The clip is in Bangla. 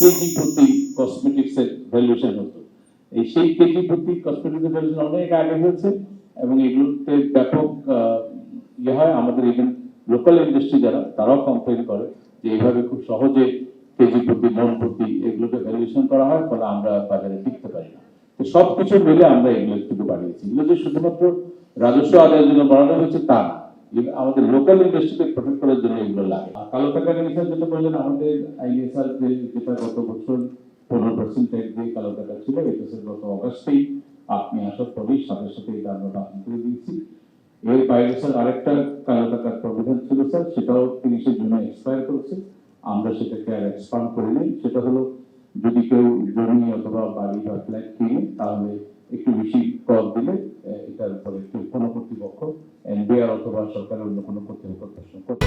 কেজি প্রতি কসমেটিক্স এর ভ্যালুয়েশন হতো। এই সেই কেজি প্রতি কসমেটিক্স এর ভ্যালুয়েশন অনেক আগে হয়েছে এবং এগুলোতে ব্যাপক ইয়ে হয়। আমাদের ইভেন লোকাল ইন্ডাস্ট্রি যারা, তারাও কমপ্লেন করে যে এইভাবে খুব সহজে কেজি প্রতি, মন প্রতি এগুলোকে ভ্যালুয়েশন করা হয়, ফলে আমরা বাজারে টিকতে পারি না। তো সবকিছু মিলে আমরা এগুলো একটু বাড়িয়েছি। এগুলো যে শুধুমাত্র রাজস্ব আদায়ের জন্য বাড়ানো হয়েছে, তা না। আমাদের লোকাল ইন্ডাস্ট্রিকে প্রোটেক্ট করার জন্য এগুলো লাগে। কালো টাকা জিনিসের যেটা বললেন, আমাদের আইএসআর যে যেটা গত বছর পনেরো পার্সেন্ট ট্যাক্স দিয়ে কালো টাকা ছিল, এটা গত অগাস্টেই আপনি আসার পরেই সাথে সাথে এটা আমরা বাতিল করে দিয়েছি। এর বাইরে স্যার আরেকটা কালো টাকার প্রভিধান ছিল স্যার, সেটাও তিরিশে জুনে এক্সপায়ার করেছে। আমরা সেটাকে আর এক্সপান্ড করিনি সেটা হলো যদি কেউ জমি অথবা বাড়ি বা ফ্ল্যাট কিনে, তাহলে একটু বেশি কর দিলে আহ, এটার উপরে একটু কোনো কর্তৃপক্ষ এনবিআর অথবা সরকারের অন্য কোনো কর্তৃপক্ষ।